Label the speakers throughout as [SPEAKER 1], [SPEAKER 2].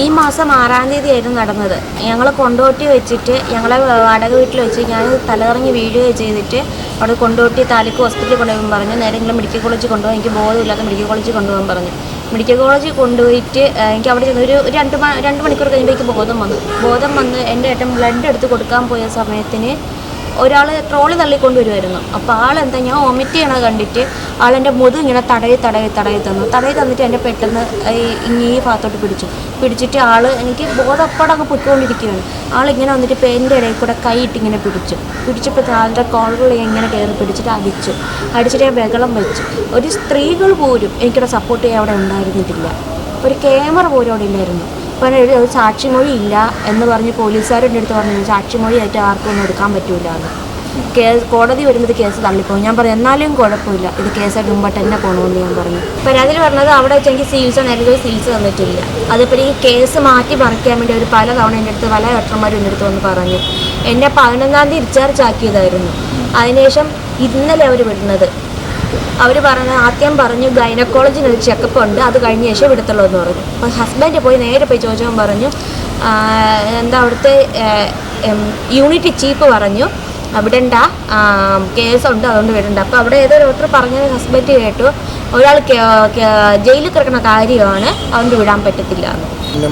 [SPEAKER 1] ഈ മാസം ആറാം തീയതി ആയിരുന്നു നടന്നത്. ഞങ്ങൾ കൊണ്ടോട്ടി വെച്ചിട്ട് ഞങ്ങളെ വാടക വീട്ടിൽ വെച്ച് ഞാൻ തലകറങ്ങി വീഴുക ചെയ്തിട്ട് അവിടെ കൊണ്ടോട്ടി താലൂക്ക് ഹോസ്പിറ്റലിൽ കൊണ്ടുപോകാൻ പറഞ്ഞു. നേരെ നിങ്ങൾ മെഡിക്കൽ കോളേജിൽ കൊണ്ടുപോകാൻ എനിക്ക് ബോധമില്ലാത്ത മെഡിക്കൽ കോളേജിൽ കൊണ്ടുപോകാൻ പറഞ്ഞു. മെഡിക്കൽ കോളേജിൽ കൊണ്ടുപോയിട്ട് എനിക്ക് അവിടെ ചെന്ന് ഒരു ഒരു രണ്ട് രണ്ട് മണിക്കൂർ കഴിയുമ്പോഴേക്ക് ബോധം വന്നു. ബോധം വന്ന് എന്റെ ഏട്ടൻ ബ്ലഡ് എടുത്ത് കൊടുക്കാൻ പോയ സമയത്തിന് ഒരാൾ ട്രോളി തള്ളിക്കൊണ്ട് വരുമായിരുന്നു അപ്പോൾ ആളെന്താ ഞാൻ വൊമിറ്റ് ചെയ്യണത് കണ്ടിട്ട് ആളെന്റെ മുതു ഇങ്ങനെ തടയി തടയി തടയി തന്നു. തടയി തന്നിട്ട് എന്റെ പെട്ടെന്ന് ഈ ഈ ഭാഗത്തോട്ട് പിടിച്ചു. പിടിച്ചിട്ട് ആൾ എനിക്ക് ബോധപ്പാടൊക്കെ പൊയ്ക്കൊണ്ടിരിക്കുകയാണ്. ആളിങ്ങനെ വന്നിട്ട് പേന്റെ ഇടയിൽ കൂടെ കൈയിട്ട് ഇങ്ങനെ പിടിച്ചു. പിടിച്ചപ്പോൾ ആളുടെ കോളുകൾ ഇങ്ങനെ കയറി പിടിച്ചിട്ട് അടിച്ചു. അടിച്ചിട്ട് ഞാൻ ബഹളം വെച്ചു. ഒരു സ്ത്രീകൾ പോലും എനിക്കിവിടെ സപ്പോർട്ട് ചെയ്യാൻ അവിടെ ഉണ്ടായിരുന്നിട്ടില്ല. ഒരു ക്യാമറ പോലും അവിടെ ഇല്ലായിരുന്നു. അപ്പോൾ ഒരു സാക്ഷിമൊഴി ഇല്ല എന്ന് പറഞ്ഞ് പോലീസുകാരുടെ അടുത്ത് പറഞ്ഞു സാക്ഷിമൊഴിയായിട്ട് ആർക്കും ഒന്നും എടുക്കാൻ പറ്റൂല എന്ന്. കേസ് കോടതി വരുമ്പോൾ കേസ് തള്ളിപ്പോകും. ഞാൻ പറഞ്ഞു എന്നാലും കുഴപ്പമില്ല. ഇത് കേസായിട്ട് എടുക്കുമ്പോൾ തന്നെ പോകണമെന്ന് ഞാൻ പറഞ്ഞു. പരാതിയിൽ പറഞ്ഞത് അവിടെ വെച്ച് എനിക്ക് സീൽസ് നേരത്തെ സീൽസ് തന്നിട്ടില്ല. അതിപ്പോൾ ഈ കേസ് മാറ്റി പറിക്കാൻ വേണ്ടി അവർ പല തവണ എന്റെ അടുത്ത് പല ഡോക്ടർമാരും എന്റെ അടുത്ത് വന്ന് പറഞ്ഞു. എന്നെ പതിനൊന്നാം തീയതി ഡിസ്ചാർജ് ആക്കിയതായിരുന്നു. അതിനുശേഷം ഇന്നലെ അവർ വിടുന്നത്. അവർ പറഞ്ഞ ആദ്യം പറഞ്ഞു ഗൈനക്കോളജിന് ഒരു ചെക്കപ്പ് ഉണ്ട്. അത് കഴിഞ്ഞ ശേഷം വിടത്തുള്ളൂ എന്ന് പറഞ്ഞു. അപ്പോൾ ഹസ്ബൻഡ് പോയി നേരെ പോയി ചോദിച്ചപ്പോൾ പറഞ്ഞു എന്താ അവിടുത്തെ യൂണിറ്റ് ചീപ്പ് പറഞ്ഞു വിടണ്ട ഉണ്ട് അതുകൊണ്ട് വിടണ്ട. അപ്പോൾ അവിടെ ഏതോ ഡോക്ടർ പറഞ്ഞ ഹസ്ബൻഡ് കേട്ടു. ഒരാൾ ജയിലിൽ കിടക്കുന്ന കാര്യമാണ് അതുകൊണ്ട് വിടാൻ പറ്റത്തില്ല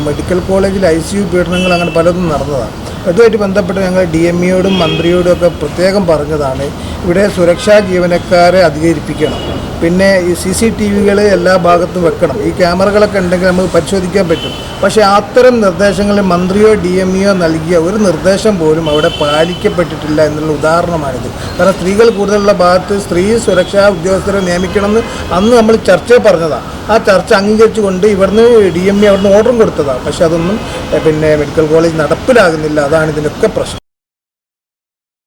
[SPEAKER 2] മെഡിക്കൽ കോളേജിൽ ഐ സി യു പീഡനങ്ങൾ അങ്ങനെ പലതും നടന്നതാണ്. അതുമായിട്ട് ബന്ധപ്പെട്ട് ഞങ്ങൾ ഡി എം ഇയോടും മന്ത്രിയോടും ഒക്കെ പ്രത്യേകം പറഞ്ഞതാണ് ഇവിടെ സുരക്ഷാ ജീവനക്കാരെ അധികരിപ്പിക്കണം. പിന്നെ ഈ സി സി ടി വികൾ എല്ലാ ഭാഗത്തും വെക്കണം. ഈ ക്യാമറകളൊക്കെ ഉണ്ടെങ്കിൽ നമുക്ക് പരിശോധിക്കാൻ പറ്റും. പക്ഷേ അത്തരം നിർദ്ദേശങ്ങൾ മന്ത്രിയോ ഡി എം ഇയോ നൽകിയ ഒരു നിർദ്ദേശം പോലും അവിടെ പാലിക്കപ്പെട്ടിട്ടില്ല എന്നുള്ള ഉദാഹരണമാണിത്. കാരണം സ്ത്രീകൾ കൂടുതലുള്ള ഭാഗത്ത് സ്ത്രീ സുരക്ഷാ ഉദ്യോഗസ്ഥരെ നിയമിക്കണമെന്ന് അന്ന് നമ്മൾ ചർച്ചയിൽ പറഞ്ഞതാണ് ആ ചർച്ച അംഗീകരിച്ചുകൊണ്ട് ഇവിടുന്ന് ഡി എം ഇ അവിടുന്ന് ഓർഡറും കൊടുത്തതാണ് പക്ഷേ അതൊന്നും പിന്നെ മെഡിക്കൽ കോളേജ് നടപ്പിലാകുന്നില്ല. അതാണ് ഇതിനൊക്കെ പ്രശ്നം.